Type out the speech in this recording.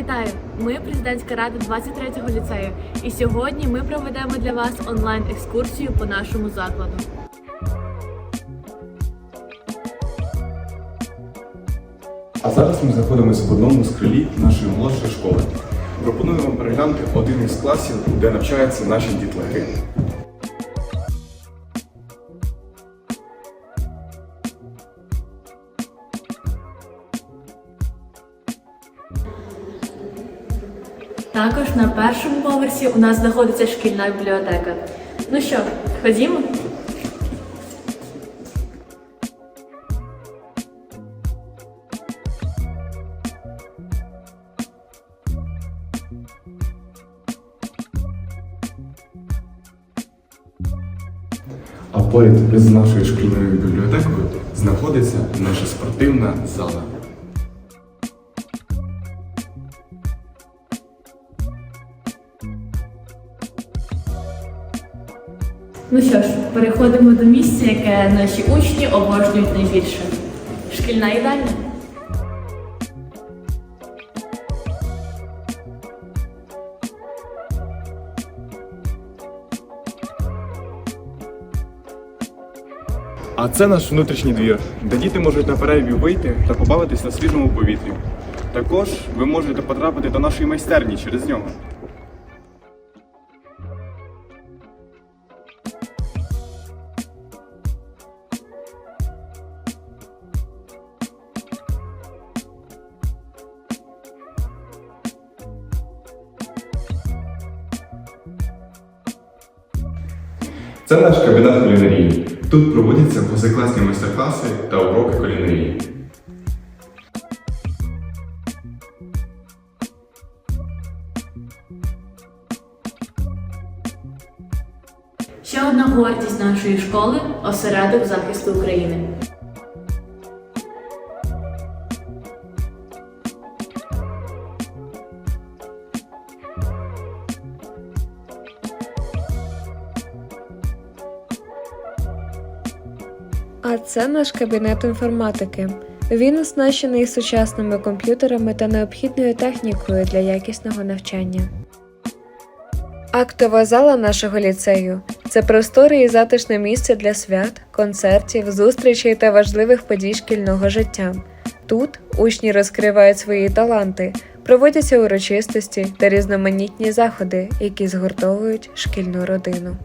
Вітаю! Ми президентська рада 23-го ліцею, і сьогодні ми проведемо для вас онлайн екскурсію по нашому закладу. А зараз ми знаходимося в одному з крилі нашої молодшої школи. Пропоную вам переглянути один із класів, де навчаються наші дітлахи. Також на першому поверсі у нас знаходиться шкільна бібліотека. Ну що, ходімо? А поряд з нашою шкільною бібліотекою знаходиться наша спортивна зала. Ну що ж, переходимо до місця, яке наші учні обожнюють найбільше. Шкільна їдальня. А це наш внутрішній двір, де діти можуть на перерві вийти та побавитись на свіжому повітрі. Також ви можете потрапити до нашої майстерні через нього. Це наш кабінет кулінарії. Тут проводяться позакласні майстер-класи та уроки кулінарії. Ще одна гордість нашої школи осередок захисту України. А це наш кабінет інформатики. Він оснащений сучасними комп'ютерами та необхідною технікою для якісного навчання. Актова зала нашого ліцею це просторе і затишне місце для свят, концертів, зустрічей та важливих подій шкільного життя. Тут учні розкривають свої таланти, проводяться урочистості та різноманітні заходи, які згуртовують шкільну родину.